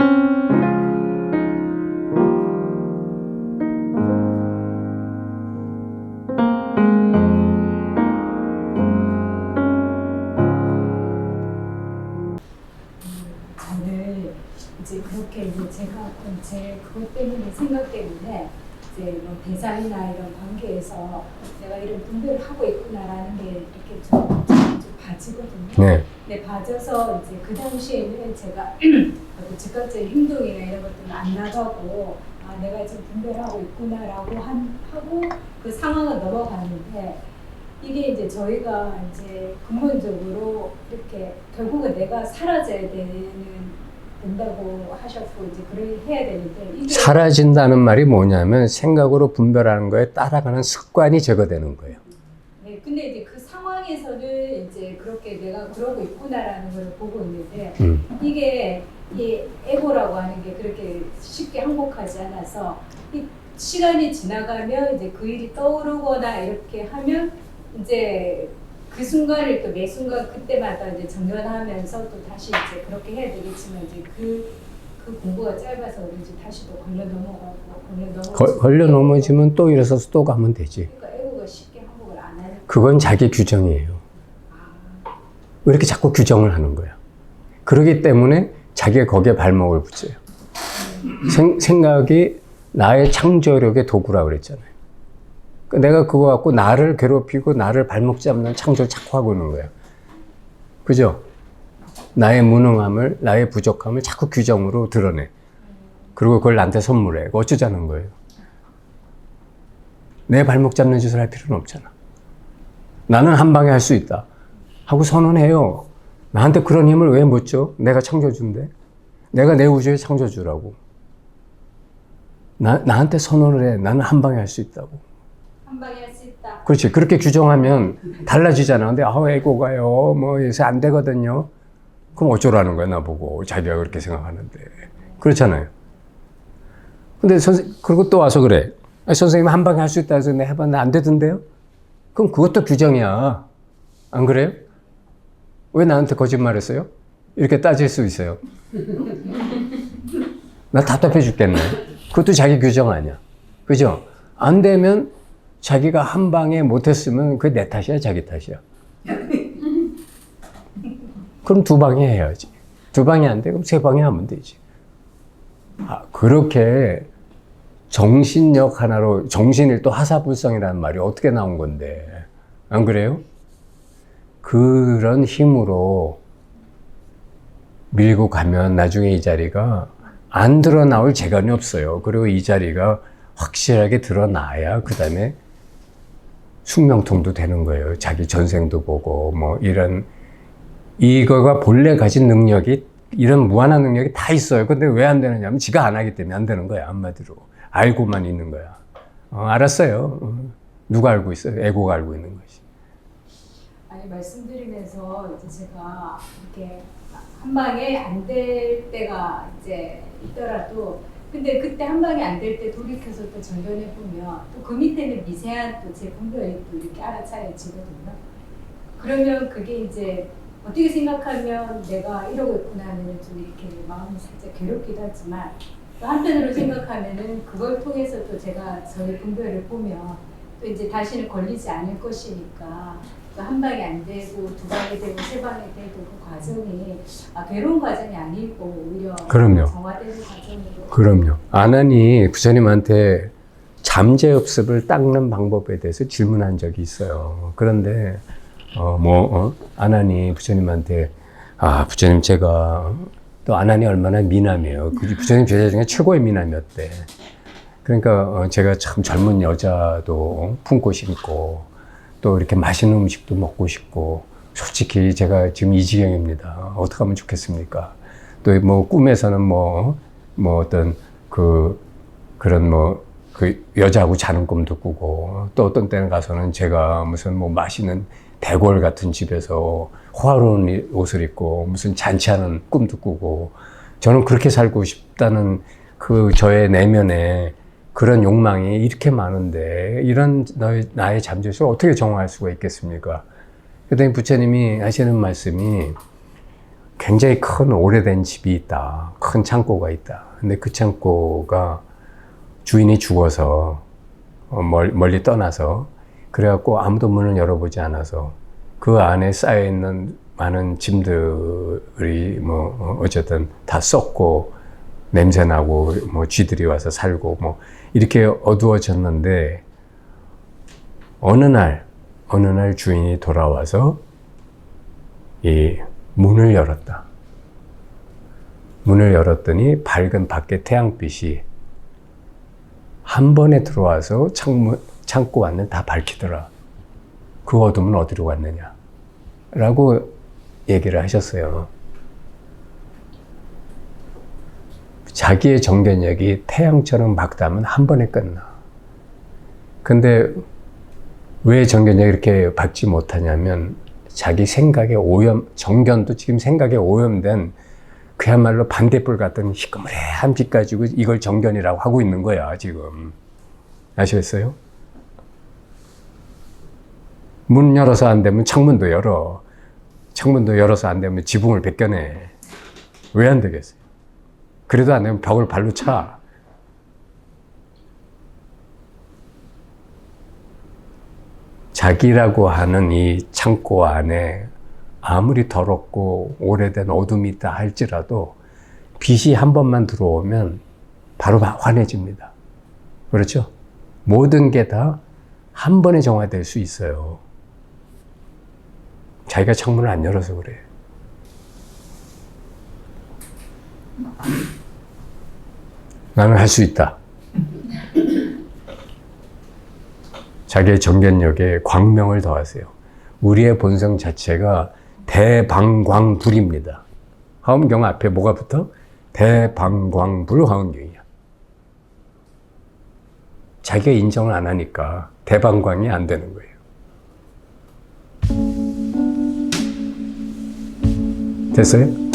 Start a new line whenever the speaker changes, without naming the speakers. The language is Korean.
저는 이제 그렇게 제가 제 그것 때문에 생각 때문에 이제 뭐 대상이나 이런 관계에서 내가 이런 분별을 하고 있구나라는 게 이렇게 좀, 좀 봐지거든요.
네.
네, 봐져서 이제 그 당시에는 제가 어떤 즉각적인 행동이나 이런 것들은 안 나가고 아 내가 지금 분별하고 있구나라고 한, 하고 그 상황을 넘어갔는데 이게 이제 저희가 이제 근본적으로 이렇게 결국은 내가 사라져야 되는 된다고 하셨고 이제 그걸 해야 되는데
사라진다는 말이 뭐냐면 생각으로 분별하는 거에 따라가는 습관이 제거되는 거예요.
네, 근데 이제 그 상황에서는 이제 그렇게 내가 그러고 있구나라는 걸 보고 있는데
음.
이게 이 에고라고 하는 게 그렇게 쉽게 항복하지 않아서 이 시간이 지나가면 이제 그 일이 떠오르거나 이렇게 하면 이제 그 순간을 또 매 순간 그때마다 이제 정연하면서 또 다시 이제 그렇게 해야 되겠지만 이제 그, 그 공부가 짧아서 그런지 다시 또 걸려 넘어가고 걸려
걸, 걸려 넘어지면 또 일어서서 또 가면 되지.
그러니까 에고가 쉽게 항복을 안 하는
그건 자기 규정이에요. 왜 이렇게 자꾸 규정을 하는 거야? 그러기 때문에 자기가 거기에 발목을 붙여요. 생, 생각이 나의 창조력의 도구라고 그랬잖아요. 그러니까 내가 그거 갖고 나를 괴롭히고 나를 발목 잡는 창조를 자꾸 하고 있는 거야. 그죠? 나의 무능함을, 나의 부족함을 자꾸 규정으로 드러내. 그리고 그걸 나한테 선물해. 어쩌자는 거예요. 내 발목 잡는 짓을 할 필요는 없잖아. 나는 한 방에 할 수 있다. 하고 선언해요. 나한테 그런 힘을 왜 못 줘? 내가 창조주인데. 내가 내 우주에 창조주라고. 나, 나한테 선언을 해. 나는 한 방에 할 수 있다고.
한 방에 할 수 있다.
그렇지. 그렇게 규정하면 달라지잖아. 근데, 아, 에고가요. 뭐, 요새 안 되거든요. 그럼 어쩌라는 거야, 나보고. 자기가 그렇게 생각하는데. 그렇잖아요. 근데 선생, 그리고 또 와서 그래. 아, 선생님 한 방에 할 수 있다 해서 내가 해봤는데 안 되던데요? 그럼 그것도 규정이야. 안 그래요? 왜 나한테 거짓말 했어요? 이렇게 따질 수 있어요. 나 답답해 죽겠네. 그것도 자기 규정 아니야. 그죠? 안 되면 자기가 한 방에 못했으면 그게 내 탓이야, 자기 탓이야. 그럼 두 방에 해야지. 두 방이 안 돼, 그럼 세 방에 하면 되지. 아, 그렇게 정신력 하나로, 정신이 또 하사불성이라는 말이 어떻게 나온 건데. 안 그래요? 그런 힘으로 밀고 가면 나중에 이 자리가 안 드러나올 재간이 없어요. 그리고 이 자리가 확실하게 드러나야 그 다음에 숙명통도 되는 거예요. 자기 전생도 보고 뭐 이런 이거가 본래 가진 능력이 이런 무한한 능력이 다 있어요. 근데 왜 안 되느냐면 지가 안 하기 때문에 안 되는 거야. 한마디로 알고만 있는 거야. 어, 알았어요. 어, 누가 알고 있어요? 에고가 알고 있는 거지.
아니 말씀드리면서 이제 제가 이렇게 한 방에 안 될 때가 이제 있더라도 근데 그때 한 방에 안 될 때 돌이켜서 또 전전해 보면 또 그 밑에는 미세한 또제 분별이 또 이렇게 알아차려지거든요. 그러면 그게 이제 어떻게 생각하면 내가 이러고 있구나 하면 좀 이렇게 마음이 살짝 괴롭기도 하지만 또 한편으로 생각하면은 그걸 통해서 또 제가 저의 분별을 보면 또 이제 다시는 걸리지 않을 것이니까 또 한 방에 안 되고 두 방에 되고 세 방에 되고 그 과정이 아, 괴로운 과정이 아니고 오히려
그럼요.
정화되는 과정으로
그럼요. 아난이 부처님한테 잠재흡습을 닦는 방법에 대해서 질문한 적이 있어요. 그런데 어 뭐 어? 아난이 부처님한테 아 부처님 제가 또 아난이 얼마나 미남이에요. 그 부처님 제자 중에 최고의 미남이었대. 그러니까 어, 제가 참 젊은 여자도 품고 싶고 또 이렇게 맛있는 음식도 먹고 싶고 솔직히 제가 지금 이 지경입니다. 어떻게 하면 좋겠습니까? 또 뭐 꿈에서는 뭐, 뭐 어떤 그, 그런 뭐, 그 여자하고 자는 꿈도 꾸고 또 어떤 때는 가서는 제가 무슨 뭐 맛있는 대궐 같은 집에서 호화로운 옷을 입고 무슨 잔치하는 꿈도 꾸고 저는 그렇게 살고 싶다는 그 저의 내면에 그런 욕망이 이렇게 많은데 이런 너의, 나의 잠재력을 어떻게 정화할 수가 있겠습니까? 그랬더니 부처님이 하시는 말씀이 굉장히 큰 오래된 집이 있다. 큰 창고가 있다. 근데 그 창고가 주인이 죽어서 어, 멀, 멀리 떠나서 그래갖고 아무도 문을 열어보지 않아서 그 안에 쌓여 있는 많은 짐들이 뭐 어, 어쨌든 다 썩고 냄새 나고 뭐 쥐들이 와서 살고 뭐 이렇게 어두워졌는데 어느 날 어느 날 주인이 돌아와서 이 문을 열었다. 문을 열었더니 밝은 밖에 태양빛이 한 번에 들어와서 창문, 창고 안은 다 밝히더라. 그 어둠은 어디로 갔느냐? 라고 얘기를 하셨어요. 자기의 정견력이 태양처럼 밝다면 한 번에 끝나. 근데 왜 정견력이 이렇게 밝지 못하냐면 자기 생각에 오염, 정견도 지금 생각에 오염된 그야말로 반대불 같은 희끄무레한 빛 가지고 이걸 정견이라고 하고 있는 거야, 지금. 아시겠어요? 문 열어서 안 되면 창문도 열어. 창문도 열어서 안 되면 지붕을 벗겨내. 왜 안 되겠어요? 그래도 안 되면 벽을 발로 차. 자기라고 하는 이 창고 안에 아무리 더럽고 오래된 어둠이 있다 할지라도 빛이 한 번만 들어오면 바로 환해집니다. 그렇죠? 모든 게 다 한 번에 정화될 수 있어요. 자기가 창문을 안 열어서 그래. 나는 할 수 있다. 자기의 정견력에 광명을 더하세요. 우리의 본성 자체가 대방광불입니다. 화엄경 앞에 뭐가 붙어? 대방광불 화엄경이야. 자기가 인정을 안 하니까 대방광이 안 되는 거예요. 됐어요?